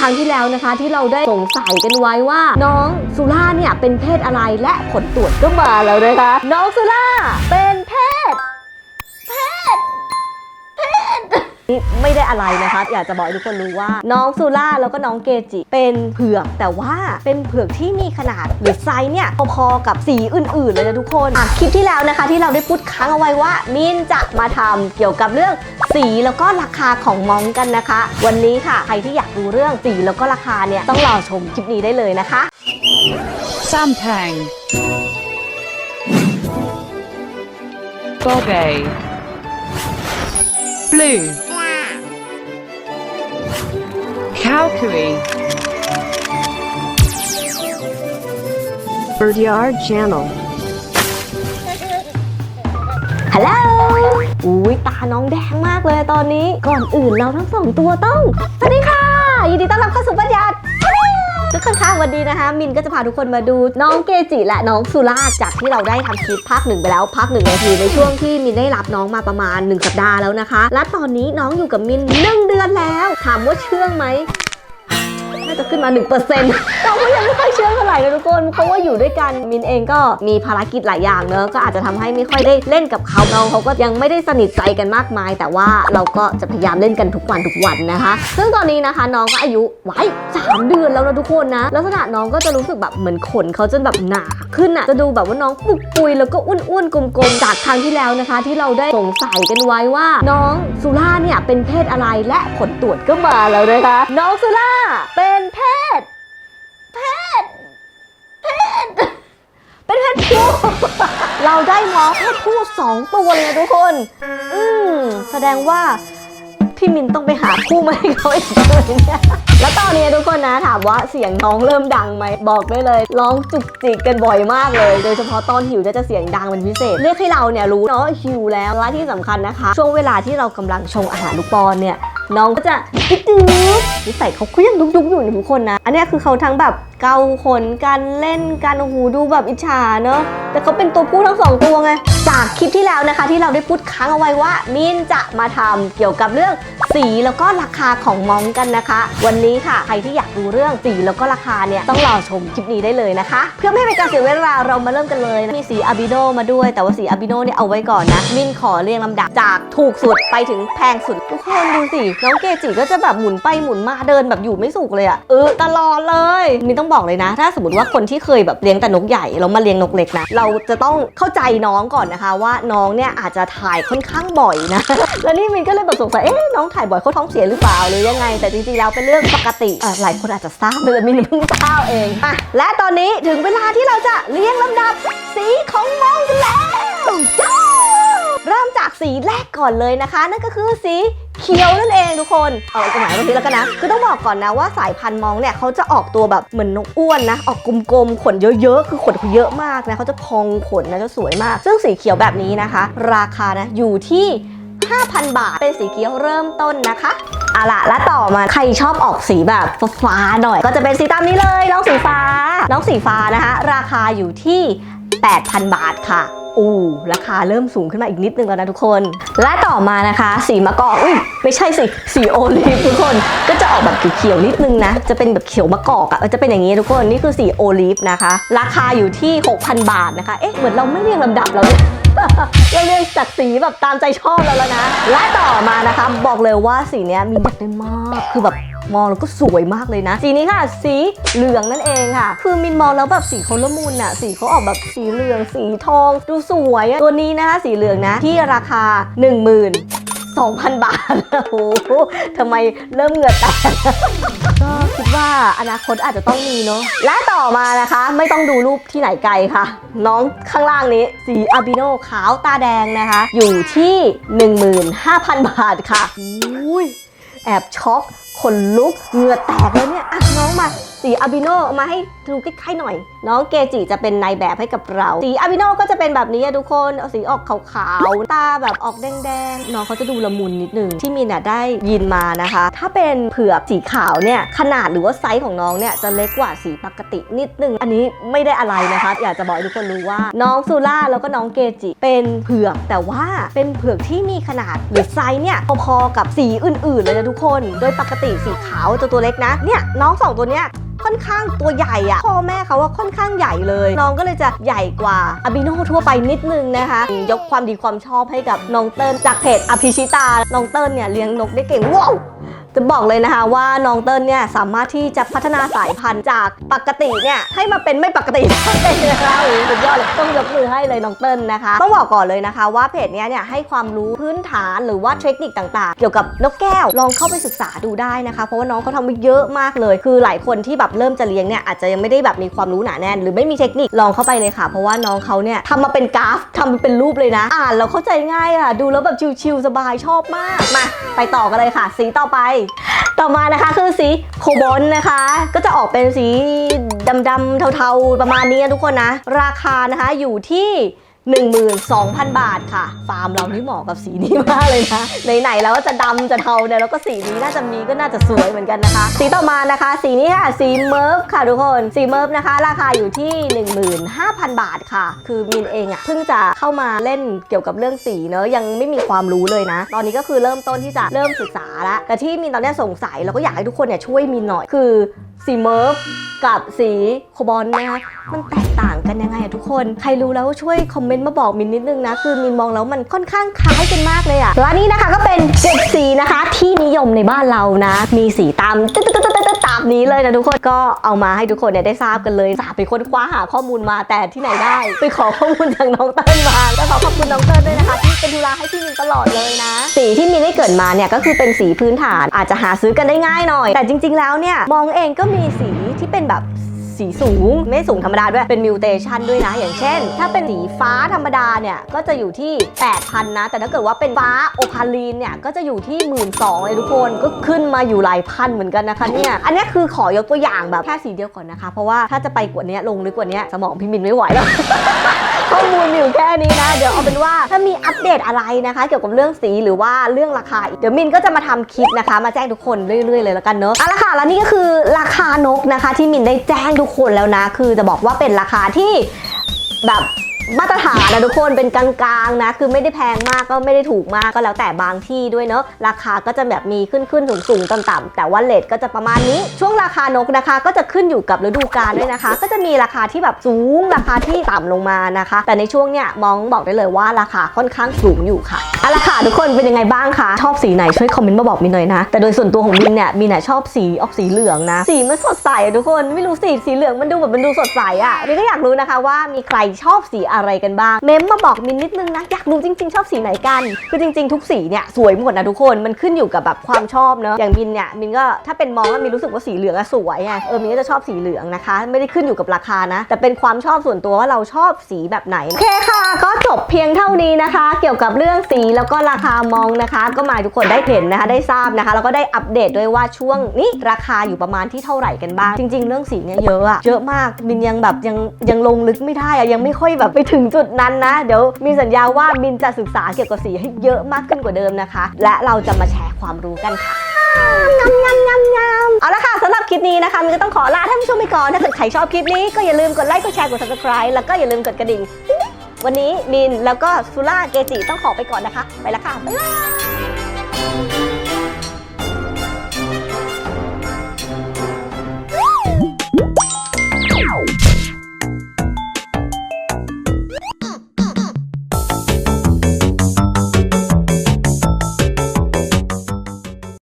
ครั้งที่แล้วนะคะ ที่เราได้สงสัยกันไว้ว่า น้องสุล่าเนี่ยเป็นเพศอะไรและผลตรวจก็มาแล้วนะคะ น้องสุล่าเป็น นี่ไม่ได้อะไรนะคะ อยากจะบอกให้ทุกคนรู้ว่า น้องซูล่าแล้วก็น้องเกจิ เป็นเผือกแต่ว่าเป็นเผือกที่มีขนาดหรือไซส์เนี่ยพอๆกับสีอื่นๆเลยนะทุกคนอะคลิปที่แล้วนะคะ ที่เราได้พูดค้างเอาไว้ว่ามินจะมาทำเกี่ยวกับเรื่องสีแล้วก็ราคาของมองกันนะคะ วันนี้ค่ะใครที่อยากรู้เรื่องสีแล้วก็ราคาเนี่ยต้องรอชมคลิปนี้ได้เลยนะคะ Sampang. Bobe. Blue. Calcary. Birdyard Channel. ฮั Calcui. Bird Yard Channel. Hello. อุ้ยตาน้องแดงมากเลยตอนนี้ ก่อนอื่นเราทั้งสองตัวต้อง สวัสดีค่ะ ยินดีต้อนรับเข้าสู่บัญญัติ ทุกคนคะวันนี้นะคะ มินก็จะพาทุกคนมาดูน้องเกจิและน้องสุราจากที่เราได้ทำคลิปภาคหนึ่งไปแล้วภาคหนึ่งนาทีในช่วงที่มินได้รับน้องมาประมาณ 1 สัปดาห์แล้วนะคะ และตอนนี้น้องอยู่กับมินหนึ่งเดือนแล้ว ถามว่าเชื่องไหม น่าจะขึ้นมา 1%เราก็ยังไม่ค่อยเชื่อเท่าไหร่นะทุกคนเพราะว่าอยู่ด้วยกันมินเองก็มีภารกิจหลายอย่างเนอะก็อาจจะทำให้ไม่ค่อยได้เล่นกับเขาน้องเขาก็ยังไม่ได้สนิทใจกันมากมาย แต่ว่าเราก็จะพยายามเล่นกันทุกวันทุกวันนะคะ ซึ่งตอนนี้นะคะน้องก็อายุไว้สามเดือนแล้วนะทุกคนนะ ลักษณะน้องก็จะรู้สึกแบบเหมือนขนเขาจนแบบหนาขึ้นอะจะดูแบบว่าน้องปุกปุยแล้วก็อ้วนๆกลมๆจากครั้งที่แล้วนะคะ ที่เราได้สงสัยกันไว้ว่า น้องสุล่าเนี่ยเป็นเพศอะไรและผลตรวจก็มาแล้วนะคะ น้องสุล่าเป็นเพศ เพศ เพศ เป็นเพศผู้ เราได้น้องเพศผู้สองตัวเลยนะทุกคน อืมแสดงว่าพี่มินต้องไปหาคู่มาให้เขาอีกเลยเนี่ยแล้วตอนนี้ทุกคนนะถามว่าเสียงน้องเริ่มดังไหมบอกได้เลยร้องจุกจิกกันบ่อยมากเลย โดยเฉพาะตอนหิวจะจะเสียงดังเป็นพิเศษเรียกให้เราเนี่ยรู้เนาะหิวแล้วและที่สำคัญนะคะ ช่วงเวลาที่เรากำลังชงอาหารลูกปอนเนี่ย น้องก็จะจิ๊ดจิ๊ดนิสัยเขาก็ยังดุกดุกๆอยู่นะทุกคนนะ อันนี้คือเขาทั้งแบบเกาขนกันเล่นกันโอ้โหดูแบบอิจฉาเนอะแต่เขาเป็นตัวผู้ทั้งสองตัวไง จากคลิปที่แล้วนะคะ ที่เราได้พูดค้างเอาไว้ว่ามินจะมาทำเกี่ยวกับเรื่องสีแล้วก็ราคาของมองกันนะคะ วันนี้ค่ะใครที่อยากรู้เรื่องสีแล้วก็ราคาเนี่ยต้องรอชมคลิปนี้ได้เลยนะคะ เพื่อไม่ให้เป็นการเสียเวลาเรามาเริ่มกันเลยนะมีสีอาบิโนมาด้วย แต่ว่าสีอาบิโนเนี่ยเอาไว้ก่อนนะมินขอเรียงลำดับจากถูกสุดไปถึงแพงสุดทุกคนดูสิน้องเกจิก็จะแบบหมุนไปหมุนมาเดินแบบอยู่ไม่สุขเลยอะเออตลอดเลยมินต้องบอกเลยนะ ถ้าสมมติว่าคนที่เคยแบบเลี้ยงแต่นกใหญ่แล้วมาเลี้ยงนกเล็กนะเราจะต้องเข้าใจน้องก่อนนะคะ ว่าน้องเนี่ยอาจจะถ่ายค่อนข้างบ่อยนะ แล้วนี่มินก็เลยแบบสงสัยเอ๊ะน้องถ่ายบ่อยเขาท้องเสียหรือเปล่าหรือยังไง แต่จริงๆแล้วเป็นเรื่องปกติหลายคนอาจจะทราบเลยมินเพิ่งทราบเองอะและตอนนี้ถึงเวลาที่เราจะเรียงลำดับสีของมองกันแล้วจ้าเริ่มจากสีแรกก่อนเลยนะคะ นั่นก็คือสี เขียวนั่นเองทุกคน เอาตรงไหนตรงนี้แล้วกันนะ คือต้องบอกก่อนนะว่าสายพันธุ์มองเนี่ยเขาจะออกตัวแบบเหมือนนกอ้วนนะ ออกกลมๆ ขนเยอะๆ คือขนเขาเยอะมากนะเขาจะพองขนนะจะสวยมาก ซึ่งสีเขียวแบบนี้นะคะ ราคานะอยู่ที่ 5,000 บาท เป็นสีเขียวเริ่มต้นนะคะเอาละและต่อมาใครชอบออกสีแบบฟ้าหน่อย ก็จะเป็นสีตามนี้เลยน้องสีฟ้า น้องสีฟ้านะคะ ราคาอยู่ที่ 8,000 บาทค่ะ อู้ราคาเริ่มสูงขึ้นมาอีกนิดนึงแล้วนะทุกคน และต่อมานะคะ สีมะกอกอุ้ยไม่ใช่สิสีโอลีฟทุกคนก็จะออกแบบเขียวๆนิดนึงนะ จะเป็นแบบเขียวมะกอกอะ่ะจะเป็นอย่างนี้ทุกคนนี่คือสีโอลีฟนะคะ ราคาอยู่ที่ 6,000 บาทนะคะ เอ๊ะเหมือนเราไม่เรียงลำดับแล้วเนี่ยเราเรียงจากสีแบบตามใจชอบเราแล้วนะ และต่อมานะคะ บอกเลยว่าสีเนี้ยมีอยากได้มากคือแบบ มองแล้วก็สวยมากเลยนะ สีนี้ค่ะ สีเหลืองนั่นเองค่ะ คือมินมองแล้วแบบสีเขาละมุนอะสีเขาออกแบบสีเหลือง สีทอง ดูสวยอะตัวนี้นะคะสีเหลืองนะ ที่ราคา 1 0 0 0 0 2,000 บาท โอ้โหทำไมเริ่มเหงื่อแตก ก็คิดว่าอนาคตอาจจะต้องมีเนาะ และต่อมานะคะ ไม่ต้องดูรูปที่ไหนไกลค่ะ น้องข้างล่างนี้ สีอาบิโนขาวตาแดงนะคะ อยู่ที่ 15,000 บาทค่ะอุ้ยแอบช็อก ขนลุกเหงื่อแตกเลยเนี่ยอะน้องมา สีอาบิโนเอามาให้ดูใกล้ๆหน่อย น้องเกจิจะเป็นนายแบบให้กับเรา สีอาบิโนก็จะเป็นแบบนี้อะทุกคนเอาสีออกขาวๆ ตาแบบออกแดงๆ น้องเขาจะดูละมุนนิดนึง ที่มีน่ะได้ยินมานะคะ ถ้าเป็นเผือกสีขาวเนี่ย ขนาดหรือว่าไซส์ของน้องเนี่ยจะเล็กกว่าสีปกตินิดนึง อันนี้ไม่ได้อะไรนะคะ อยากจะบอกให้ทุกคนรู้ว่า น้องซูล่าแล้วก็น้องเกจิเป็นเผือกแต่ว่าเป็นเผือกที่มีขนาดหรือไซส์เนี่ยพอๆกับสีอื่นๆเลยนะทุกคน โดยปกติสีขาวจะตัวเล็กนะ เนี่ยน้องสองตัวเนี้ย ค่อนข้างตัวใหญ่อะพ่อแม่เขาว่าค่อนข้างใหญ่เลย น้องก็เลยจะใหญ่กว่าอาบิโนทั่วไปนิดนึงนะคะ ยกความดีความชอบให้กับน้องเติ้ลจากเพจอภิชิตา น้องเติ้ลเนี่ยเลี้ยงนกได้เก่งว้าวจะบอกเลยนะคะว่าน้องเติ้ลเนี่ยสามารถที่จะพัฒนาสายพันธุ์จากปกติเนี่ยให้มาเป็นไม่ปกติได้นะคะสุดยอดเลย ต้องยกมือให้เลยน้องเติ้ลนะคะ ต้องบอกก่อนเลยนะคะ ว่าเพจเนี้ยเนี่ยให้ความรู้พื้นฐานหรือว่าเทคนิคต่างๆ เกี่ยวกับนกแก้วลองเข้าไปศึกษาดูได้นะคะ เพราะว่าน้องเขาทำไว้เยอะมากเลย คือหลายคนที่แบบเริ่มจะเลี้ยงเนี่ยอาจจะยังไม่ได้แบบมีความรู้หนาแน่น หรือไม่มีเทคนิคลองเข้าไปเลยค่ะ เพราะว่าน้องเขาเนี่ยทำมาเป็นกราฟทำมาเป็นรูปเลยนะ อ่านแล้วเข้าใจง่ายอะดูแล้วแบบชิลๆสบายชอบมากมาไปต่อกันเลยค่ะ สีต่อไป ต่อมานะคะคือสีโคบอลนะคะ ก็จะออกเป็นสีดำๆเทาๆ ประมาณนี้นะทุกคนนะ ราคานะคะอยู่ที่12,000 บาทค่ะ ฟาร์มเรานี่เหมาะกับสีนี้มากเลยนะ ไหนๆแล้วก็จะดำจะเทาเนี่ยแล้วก็สีนี้น่าจะมีก็น่าจะสวยเหมือนกันนะคะ สีต่อมานะคะ สีนี้ค่ะ สีเมิร์ฟค่ะทุกคน สีเมิร์ฟนะคะ ราคาอยู่ที่ 15,000 บาทค่ะ คือมินเองอะ่ะเพิ่งจะเข้ามาเล่นเกี่ยวกับเรื่องสีเนอะยังไม่มีความรู้เลยนะ ตอนนี้ก็คือเริ่มต้นที่จะเริ่มศึกษาล้วแต่ที่มินตอนนี้สงสัยแล้วก็อยากให้ทุกคนเนี่ยช่วยมินหน่อยคือสีเมิร์ฟ กับสีโคบอลนะคะมันแตกต่างกันยังไงอะทุกคน ใครรู้แล้วช่วยคอมเมนต์มาบอกมินนิดนึงนะ คือมินมองแล้วมันค่อนข้างคล้ายกันมากเลยอะแล้วอันนี้นะคะก็เป็นเจ็ดสีนะคะ ยมในบ้านเรานะ มีสีตามตึ๊ดตึ๊ดตึ๊ดตึ๊ดตามนี้เลยนะทุกคนก็เอามาให้ทุกคนเนี่ยได้ทราบกันเลยสาไปค้นคว้าหาข้อมูลมาแต่ที่ไหนได้ ไปขอข้อมูลจากน้องเติ้ลมาก็ขอขอบคุณน้องเติ้ลด้วยนะคะที่เป็นดูแลให้พี่มินตลอดเลยนะ สีที่มินได้เกิดมาเนี่ยก็คือเป็นสีพื้นฐานอาจจะหาซื้อกันได้ง่ายหน่อย แต่จริง ๆ แล้วเนี่ยมองเองก็มีสีที่เป็นแบบ สีสูง ไม่สูงธรรมดาด้วยเป็นมิวเทชันด้วยนะ อย่างเช่น ถ้าเป็นสีฟ้าธรรมดาเนี่ย ก็จะอยู่ที่ 8,000 นะ แต่ถ้าเกิดว่าเป็นฟ้าโอพาลีนเนี่ย ก็จะอยู่ที่ 1 2ื่นเลยทุกคนก็ขึ้นมาอยู่หลายพันเหมือนกันนะคะเนี่ยอันนี้คือขอยกตัวอย่างแบบแค่สีเดียวก่อนนะคะ เพราะว่าถ้าจะไปกว่านี้ลงลึกกว่านี้สมองพี่มินไม่ไหวแล้ว ข้อมูลมีอยู่แค่นี้นะ เดี๋ยวเอาเป็นว่าถ้ามีอัปเดตอะไรนะคะ เกี่ยวกับเรื่องสีหรือว่าเรื่องราคาเดี๋ยวมินก็จะมาทำคลิปนะคะ มาแจ้งทุกคนเรื่อยๆเลยแล้วกันเนอะเอาละค่ะแล้วนี่ก็คือราคานกนะคะ ที่มินได้แจ้งทุกคนแล้วนะ คือจะบอกว่าเป็นราคาที่แบบ มาตรฐานนะทุกคนเป็นกลางๆนะ คือไม่ได้แพงมากก็ไม่ได้ถูกมากก็แล้วแต่บางที่ด้วยเนอะราคาก็จะแบบมีขึ้นขึ้นสูงสูงต่ำๆแต่ว่าเลทก็จะประมาณนี้ ช่วงราคานกนะคะ ก็จะขึ้นอยู่กับฤดูกาลด้วยนะคะ ก็จะมีราคาที่แบบสูงราคาที่ต่ำลงมานะคะ แต่ในช่วงเนี้ยมองบอกได้เลยว่าราคาค่อนข้างสูงอยู่ค่ะเอาละค่ะทุกคนเป็นยังไงบ้างคะชอบสีไหนช่วยคอมเมนต์มาบอกมินหน่อยนะ แต่โดยส่วนตัวของมินเนี่ยมินน่ะชอบสีออกสีเหลืองนะ สีมันสดใสอะทุกคนไม่รู้สีสีเหลืองมันดูแบบมันดูสดใสอะมินก็อยากรู้นะคะว่ามีใครชอบสีอะไรกันบ้าง เมมมาบอกมินนิดนึงนะอยากรู้จริง ๆ ชอบสีไหนกันคือจริง ๆ ทุกสีเนี่ยสวยหมดนะทุกคนมันขึ้นอยู่กับแบบความชอบเนอะอย่างมินเนี่ยมินก็ถ้าเป็นมองว่ามินรู้สึกว่าสีเหลืองอะสวยไงเออมินก็จะชอบสีเหลืองนะคะ ไม่ได้ขึ้นอยู่กับราคานะ แต่เป็นความชอบส่วนตัวว่าเราชอบสีแบบไหนโอเคค่ะ ก็จบเพียงเท่านี้นะคะ เกี่ยวกับเรื่องสีแล้วก็ราคามองนะคะ ก็มาทุกคนได้เห็นนะคะ ได้ทราบนะคะ แล้วก็ได้อัปเดตด้วยว่าช่วงนี้ราคาอยู่ประมาณที่เท่าไหร่กันบ้าง จริง ๆ เรื่องสีเนี่ยเยอะอะเยอะมากมินยังแบบยังยังลงลึกไม่ได้อะยังไม่ค่อยแบบไปถึงจุดนั้นนะ เดี๋ยวมีสัญญาว่ามินจะศึกษาเกี่ยวกับสีให้เยอะมากขึ้นกว่าเดิมนะคะ และเราจะมาแชร์ความรู้กันค่ะงามงามงามงามเอาละค่ะสำหรับคลิปนี้นะคะมินก็ต้องขอลาท่านผู้ชมไปก่อน ถ้าเกิดใครชอบคลิปนี้ก็อย่าลืมกดไลค์ กดแชร์ กด subscribe แล้วก็อย่าลืมกดกระดิ่งติ๊งๆวันนี้มินแล้วก็ซูล่าเกจิต้องขอไปก่อนนะคะ ไปละค่ะ บ๊ายบาย